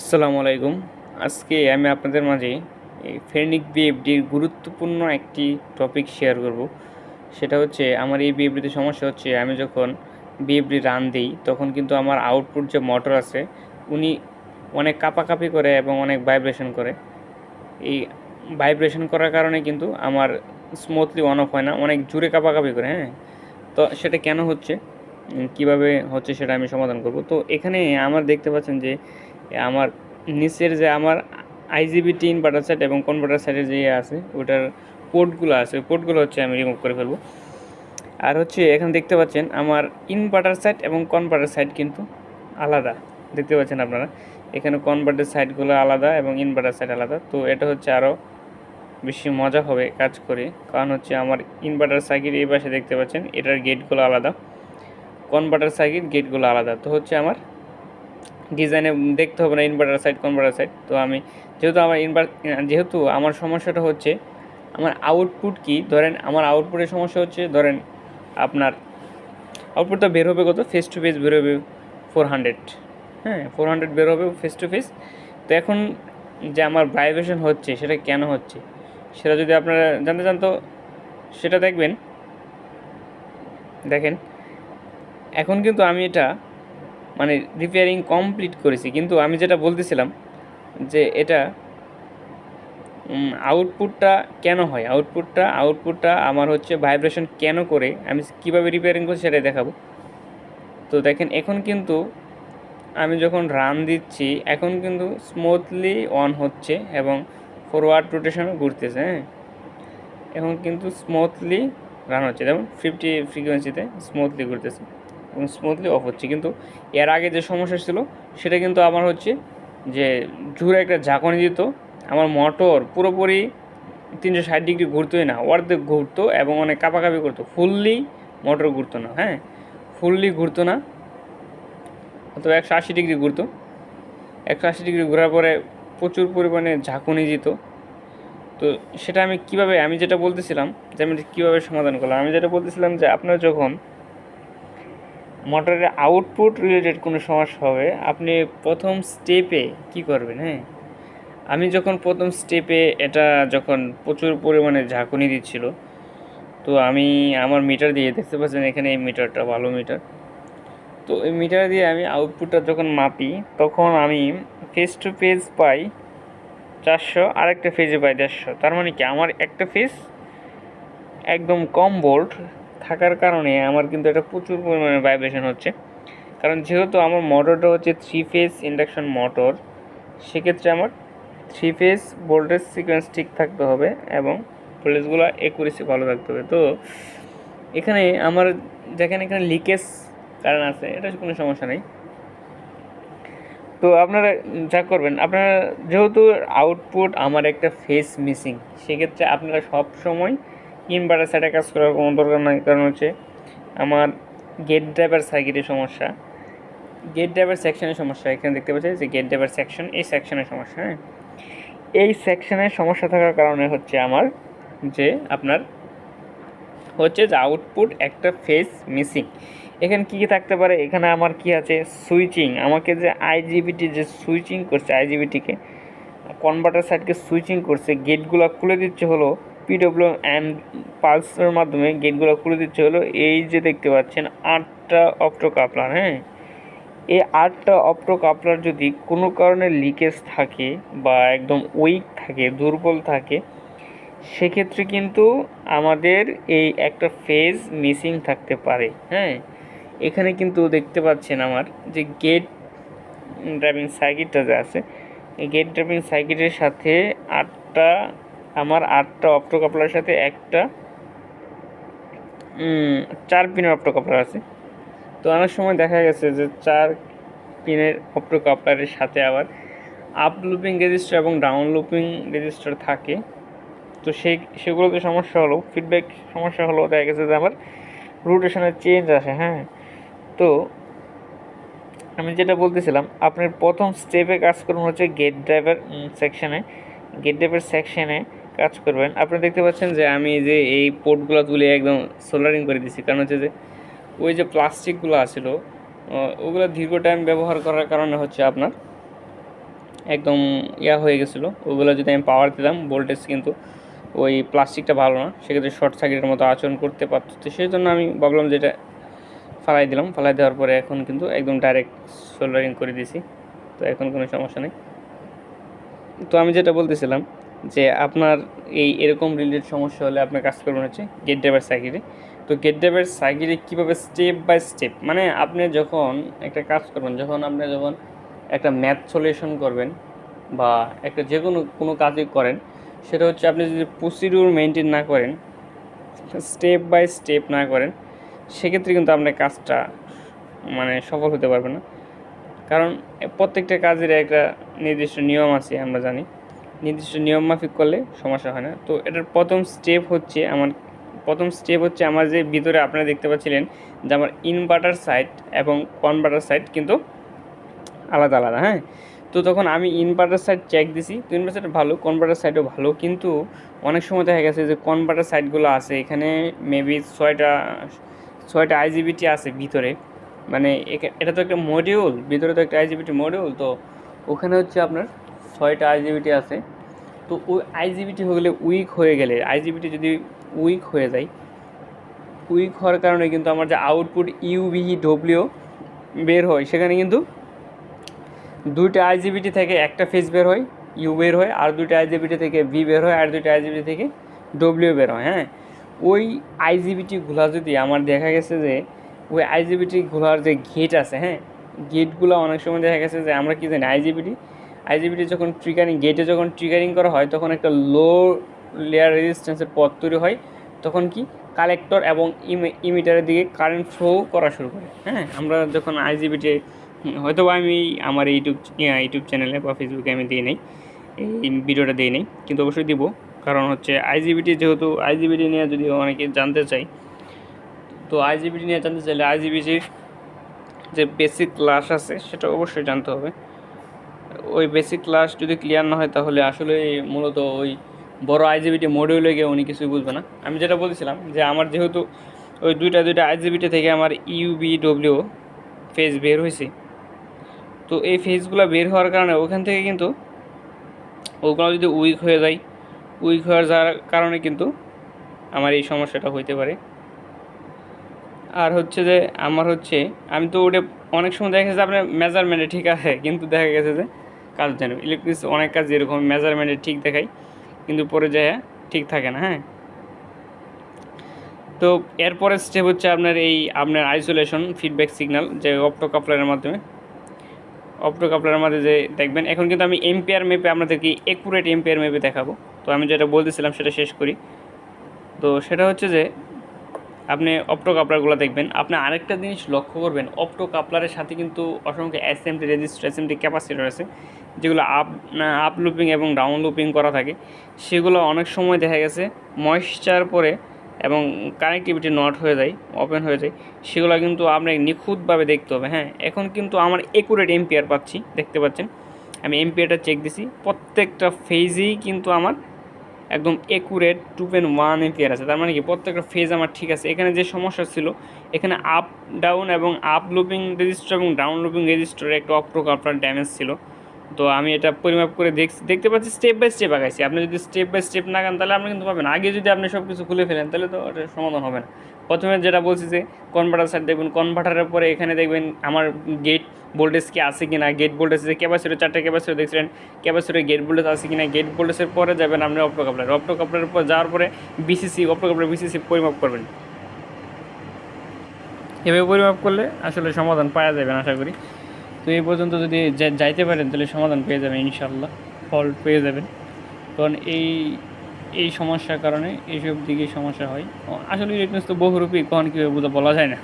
আসসালামু আলাইকুম। আজকে আমি আপনাদের মাঝে এই ফেনিক বিএফডির গুরুত্বপূর্ণ একটি টপিক শেয়ার করব। সেটা হচ্ছে আমার এই বিএফডিতে সমস্যা হচ্ছে, আমি যখন বিএফডি রান দিই, তখন কিন্তু আমার আউটপুট যে মোটর আছে, উনি অনেক কাপাকাপি করে এবং অনেক ভাইব্রেশন করে। এই ভাইব্রেশন করার কারণে কিন্তু আমার স্মুথলি অন অফ হয় না, অনেক জোরে কাপাকাপি করে হ্যাঁ। তো সেটা কেন হচ্ছে? কীভাবে হচ্ছে সেটা আমি সমাধান করব? তো এখানে আমার দেখতে পাচ্ছেন যে আমার নিচের যে আমার আইজিবি টি ইনভার্টার সাইড এবং কনভার্টার সাইডের যে ইয়ে আছে, ওটার পোর্টগুলো আছে, ওই পোর্টগুলো হচ্ছে আমি রিমুভ করে ফেলব। আর হচ্ছে এখানে দেখতে পাচ্ছেন আমার ইনভার্টার সাইট এবং কনভার্টার সাইট কিন্তু আলাদা। দেখতে পাচ্ছেন আপনারা? এখানে কনভার্টার সাইটগুলো আলাদা এবং ইনভার্টার সাইট আলাদা। তো এটা হচ্ছে আরও বেশি মজা হবে কাজ করে। কারণ হচ্ছে আমার ইনভার্টার সার্কিট এই পাশে দেখতে পাচ্ছেন, এটার গেটগুলো আলাদা। কনভার্টার সার্কিট গেটগুলো আলাদা। তো হচ্ছে আমার ডিজাইনে দেখতে হবে না ইনভার্টার সাইড কনভার্টার সাইড তো আমি, যেহেতু আমার ইনভার যেহেতু আমার সমস্যাটা হচ্ছে, আমার আউটপুট কি? ধরেন আমার আউটপুটের সমস্যা হচ্ছে, ধরেন আপনার আউটপুটটা বের হবে কত? ফেস টু ফেস বের হবে ফোর হান্ড্রেড হ্যাঁ ফোর হান্ড্রেড বের হবে ফেস টু ফেস তো এখন যে আমার ভাইব্রেশন হচ্ছে, সেটা কেন হচ্ছে? সেটা যদি আপনারা জানতে চান তো সেটা দেখবেন। দেখেন, এখন কিন্তু আমি এটা মানে রিপেয়ারিং কমপ্লিট করেছি। কিন্তু আমি যেটা বলতেছিলাম যে এটা আউটপুটটা কেন হয়? আউটপুটটা আউটপুটটা আমার হচ্ছে ভাইব্রেশন কেন করে? আমি কীভাবে রিপেয়ারিং করছি সেটাই দেখাবো। তো দেখেন, এখন কিন্তু আমি যখন রান দিচ্ছি, এখন কিন্তু স্মুথলি অন হচ্ছে এবং ফরওয়ার্ড রোটেশনও ঘুরতেছে হ্যাঁ? এখন কিন্তু স্মুথলি রান হচ্ছে। যেমন ফিফটি ফ্রিকোয়েন্সিতে স্মুথলি ঘুরতেছে। এবং স্মুথলি অফ হচ্ছে। কিন্তু এর আগে যে সমস্যা ছিল, সেটা কিন্তু আমার হচ্ছে যে জোরে একটা ঝাঁকুনি দিত। আমার মোটর পুরোপুরি তিনশো ষাট ডিগ্রি ঘুরতোই না, অর্ধেক ঘুরতো এবং অনেক কাপাকাপি করতো। ফুললি মোটর ঘুরতো না হ্যাঁ? ফুললি ঘুরতো না, অথবা একশো আশি ডিগ্রি ঘুরতো। একশো আশি ডিগ্রি ঘোরার পরে প্রচুর পরিমাণে ঝাঁকুনি দিত। তো সেটা আমি কীভাবে, আমি যেটা বলতেছিলাম যে আমি কীভাবে সমাধান করলাম, আমি যেটা বলতেছিলাম যে আপনার যখন মোটরের আউটপুট রিলেটেড কোনো সমস্যা হবে, আপনি প্রথম স্টেপে কি করবেন হ্যাঁ? আমি যখন প্রথম স্টেপে এটা যখন প্রচুর পরিমাণে ঝাঁকুনি দিচ্ছিল, তো আমি আমার মিটার দিয়ে, দেখতে পাচ্ছেন এখানে এই মিটারটা ভালো মিটার তো এই মিটার দিয়ে আমি আউটপুটটা যখন মাপি, তখন আমি ফেস টু ফেজ পাই চারশো আর একটা ফেজে পাই দেড়শো। তার মানে কি, আমার একটা ফেজ একদম কম ভোল্ট থাকার কারণে আমার কিন্তু এটা প্রচুর পরিমাণে ভাইব্রেশন হচ্ছে। কারণ যেহেতু আমার মোটরটা হচ্ছে থ্রি ফেজ ইন্ডাকশন মোটর সেক্ষেত্রে আমার থ্রি ফেজ ভোল্টেজ সিকোয়েন্স ঠিক থাকতে হবে এবং ভোল্টেজগুলো একুরেসি ভালো থাকতে হবে। তো এখানে আমার যেখানে এখানে লিকেজ কারণ আছে, এটা কোনো সমস্যা নেই। তো আপনারা যা করবেন, আপনারা যেহেতু আউটপুট আমার একটা ফেস মিসিং সেক্ষেত্রে আপনারা সব সময় ইনভার্টার সাইডে কাজ করার কোনো দরকার নাই, কারণ হচ্ছে আমার গেট ড্রাইভার সার্কিটের সমস্যা। গেট ড্রাইভার সেকশনের সমস্যা, এখানে দেখতে পাচ্ছি যে গেট ড্রাইভার সেকশন এই সেকশনের সমস্যা হ্যাঁ? এই সেকশনের সমস্যা থাকার কারণে হচ্ছে আমার যে আপনার হচ্ছে যে আউটপুট একটা ফেস মিসিং এখানে কী কী থাকতে পারে? এখানে আমার কি আছে? সুইচিং আমাকে যে আইজিবিটি যে সুইচিং করছে আইজিবিটিকে কনভার্টার সাইডকে সুইচিং করছে গেটগুলো খুলে দিচ্ছে হলো পিডব্লিউ অ্যান্ড পালসের মাধ্যমে গেটগুলো খুলে দিচ্ছে হলো। এই যে দেখতে পাচ্ছেন, আটটা অপটো কাপলার হ্যাঁ? এই আটটা অপটো কাপলার যদি কোনো কারণে লিকেজ থাকে বা একদম উইক থাকে, দুর্বল থাকে, সেক্ষেত্রে কিন্তু আমাদের এই একটা ফেজ মিসিং থাকতে পারে হ্যাঁ? এখানে কিন্তু দেখতে পাচ্ছেন আমার যে গেট ড্রাইভিং সার্কিটটা যে আছে, এই গেট ড্রাইভিং সার্কিটের সাথে আটটা আমার আটটা অপটো কাপলার সাথে একটা চার পিনের অপটো কাপলার আছে। তো অনেক সময় দেখা গেছে যে চার পিনের অপটো কাপলারের সাথে আবার আপ লুপিং রেজিস্টার এবং ডাউন লুপিং রেজিস্টার থাকে। তো সেই, সেগুলোতে সমস্যা হলো ফিডব্যাক সমস্যা হলো, দেখা গেছে যে আমার রোটেশনের চেঞ্জ আসে হ্যাঁ। তো আমি যেটা বলতেছিলাম, আপনার প্রথম স্টেপে কাজ করবেন হচ্ছে গেট ড্রাইভার সেকশানে গেট ড্রাইভার সেকশনে কাজ করবেন। আপনি দেখতে পাচ্ছেন যে আমি যে এই পোর্টগুলো তুলে একদম সোলারিং করে দিছি। কারণ হচ্ছে যে ওই যে প্লাস্টিকগুলো আছিল ওগুলো দীর্ঘ টাইম ব্যবহার করার কারণে হচ্ছে আপনার একদম ইয়া হয়ে গেছিল। ওগুলো যদি আমি পাওয়ার দিতাম ভোল্টেজ কিন্তু ওই প্লাস্টিকটা ভালো না। সেক্ষেত্রে শর্ট সার্কিটের মতো আচরণ করতে পারতো। তো সেই জন্য আমি ভাবলাম যে এটা ফালাই দিলাম। ফালাই দেওয়ার পরে এখন কিন্তু একদম ডাইরেক্ট সোল্ডারিং করে দিয়েছি তো এখন কোনো সমস্যা নেই। তো আমি যেটা বলতেছিলাম যে আপনার এই এরকম রিলেটেড সমস্যা হলে আপনার কাজ করবেন হচ্ছে গেট ড্রাইভার সাইকেলে তো গেট ড্রাইভার সাইকেলে কীভাবে স্টেপ বাই স্টেপ মানে আপনি যখন একটা কাজ করবেন, যখন আপনি যখন একটা ম্যাথ সলিউশন করবেন বা একটা যে কোনো কোনো কাজই করেন, সেটা হচ্ছে আপনি যদি প্রসিডিউর মেনটেন না করেন স্টেপ বাই স্টেপ না করেন, সেক্ষেত্রে কিন্তু আপনার কাজটা মানে সফল হতে পারবে না। কারণ প্রত্যেকটা কাজের একটা নির্দিষ্ট নিয়ম আছে, আমরা জানি। নির্দিষ্ট নিয়ম মাফিক করলে সমস্যা হয় না। তো এটার প্রথম স্টেপ হচ্ছে আমার, প্রথম স্টেপ হচ্ছে আমার যে ভিতরে আপনারা দেখতে পাচ্ছিলেন যে আমার ইনভার্টার সাইড এবং কনভার্টার সাইড কিন্তু আলাদা আলাদা হ্যাঁ? তো তখন আমি ইনভার্টার সাইড চেক দিছি, তো ইনভার্টার ভালো কনভার্টার সাইডও ভালো, কিন্তু অনেক সময় দেখা গেছে যে কনভার্টার সাইডগুলো আছে, এখানে মেবি ছয়টা ছয়টা আইজিবিটি আছে ভিতরে। মানে এটা তো একটা মডিউল ভিতরে তো একটা আইজিবিটি মডিউল তো ওখানে হচ্ছে আপনার ছয়টা আইজিবিটি আছে। তো ওই আইজিবিটি হলে উইক হয়ে গেলে আইজিবিটি যদি উইক হয়ে যায় উইক হওয়ার কারণে কিন্তু আমার যে আউটপুট ইউভিহি ডব্লিউ বের হয়, সেখানে কিন্তু দুইটা আইজিবিটি থেকে একটা ফেজ বের হয় ইউ বের হয়, আর দুইটা আইজিবিটি থেকে ভি বের হয়, আর দুইটা আইজিবিটি থেকে ডব্লিউ বের হয় হ্যাঁ? ওই আইজিবিটিগুলা যদি আমার দেখা গেছে যে, ওই আইজিবিটিগুলার যে গেট আছে হ্যাঁ? গেটগুলো অনেক সময় দেখা গেছে যে, আমরা কি জানি আইজিবিটি আইজিবিটি যখন ট্রিগারিং গেটে যখন ট্রিগারিং করা হয়, তখন একটা লো লেয়ার রেজিস্ট্যান্সের পথ তৈরি হয়। তখন কি? কালেক্টর এবং ইমিটারের দিকে কারেন্ট ফ্লো করা শুরু করে। হ্যাঁ? আমরা যখন আইজিবিটি হয়তো আমি আমার ইউটিউব ইউটিউব চ্যানেলে বা ফেসবুকে আমি দিয়ে নেই, এই ভিডিওটা দিয়ে নেই, কিন্তু অবশ্যই দিব। কারণ হচ্ছে আইজিবিটি যেহেতু, আইজিবিটি নিয়ে যদি অনেকে জানতে চাই তো আইজিবিটি নিয়ে জানতে চাইলে আইজিবিটির যে বেসিক ক্লাস আছে, সেটা অবশ্যই জানতে হবে। ওই বেসিক ক্লাস যদি ক্লিয়ার না হয় তাহলে আসলে মূলত ওই বড় আইজিবিটি মডিউলে গিয়ে উনি কিছুই বুঝবে না। আমি যেটা বলেছিলাম যে আমার যেহেতু ওই দুইটা দুইটা আইজিবিটি থেকে আমার ইউবি ডব্লিউ ফেজ বের হয়েছে। তো এই ফেজগুলো বের হওয়ার কারণে ওখান থেকে কিন্তু ওগুলো যদি উইক হয়ে যায় উইক হওয়ার যার কারণে কিন্তু আমার এই সমস্যাটা হইতে পারে। আর হচ্ছে যে আমার হচ্ছে, আমি তো ওটা অনেক সময় দেখা গেছে আপনার মেজারমেন্টে ঠিক আছে, কিন্তু দেখা গেছে যে কাজ যেন ইলেকট্রিক অনেক কাজ এরকম মেজারমেন্টে ঠিক দেখায়, কিন্তু পরে যায় ঠিক থাকে না হ্যাঁ? তো এরপরের স্টেপ হচ্ছে আপনার এই আপনার আইসোলেশন ফিডব্যাক সিগন্যাল যে অপটো কাপলারের মাধ্যমে। অপটো কাপলারের মাধ্যমে যে দেখবেন, এখন কিন্তু আমি এমপিআর মেপে আপনাদেরকে একুরেট এমপিআর মেপে দেখাবো। তো আমি যেটা বলতেছিলাম সেটা শেষ করি। তো সেটা হচ্ছে যে আপনি অপটো কাপলারগুলো দেখবেন। আপনি আরেকটা জিনিস লক্ষ্য করবেন অপটো কাপলারের সাথে কিন্তু অসংখ্য এসএমটি রেজিস্টার এসএমটি ক্যাপাসিটার আছে, যেগুলো আপ আপ লুপিং এবং ডাউন লুপিং করা থাকে। সেগুলো অনেক সময় দেখা গেছে ময়েশ্চার পরে এবং কানেক্টিভিটি নট হয়ে যায় ওপেন হয়ে যায়। সেগুলো কিন্তু আপনাকে নিখুঁতভাবে দেখতে হবে হ্যাঁ। এখন কিন্তু আমার একুরেট এমপিআর পাচ্ছি, দেখতে পাচ্ছেন। আমি এমপিআরটা চেক দিছি, প্রত্যেকটা ফেজেই কিন্তু আমার একদম accurate two point one ampere আছে। তার মানে কি? প্রত্যেকটা ফেজ আমার ঠিক আছে। এখানে যে সমস্যা ছিল, এখানে আপ ডাউন এবং আপ লুপিং রেজিস্টার এবং ডাউন লুপিং রেজিস্টারে একটা অপ্রকার ড্যামেজ ছিল। তো আমি এটা পরিমাপ করে দেখছি, দেখতে পাচ্ছি স্টেপ বাই স্টেপ আগাইছি। আপনি যদি স্টেপ বাই স্টেপ না গান, তাহলে আপনি কিন্তু পাবেন আগে যদি আপনি সব কিছু খুলে ফেলেন, তাহলে তো এটা সমাধান হবে না। প্রথমে যেটা বলছি যে কনভার্টার সাইড দেখবেন কনভার্টারের পরে এখানে দেখবেন আমার গেট ভোল্টেজ কি আছে কিনা গেট ভোল্টেজ যে ক্যাপাসিটি চারটে ক্যাপাসিটি দেখছিলেন ক্যাপাসিটি গেট ভোল্টেজ আছে কিনা গেট ভোল্টেজের পরে যাবেন আপনি অপ্টো কাপলার অপ্টো কাপলারের পর যাওয়ার পরে বিসিসি অপ্টো কাপলার বিসিসি পরিমাপ করবেন। এভাবে পরিমাপ করলে আসলে সমাধান পাওয়া যাবেন আশা করি। তো এই পর্যন্ত যদি যাইতে পারেন, তাহলে সমাধান পেয়ে যাবেন ইনশাল্লাহ ফল পেয়ে যাবেন। কারণ এই এই সমস্যার কারণে এইসব দিকে সমস্যা হয়। আসলে ইলেকট্রনিক্স তো বহুরূপী, কখন কীভাবে বোঝা বলা যায় না।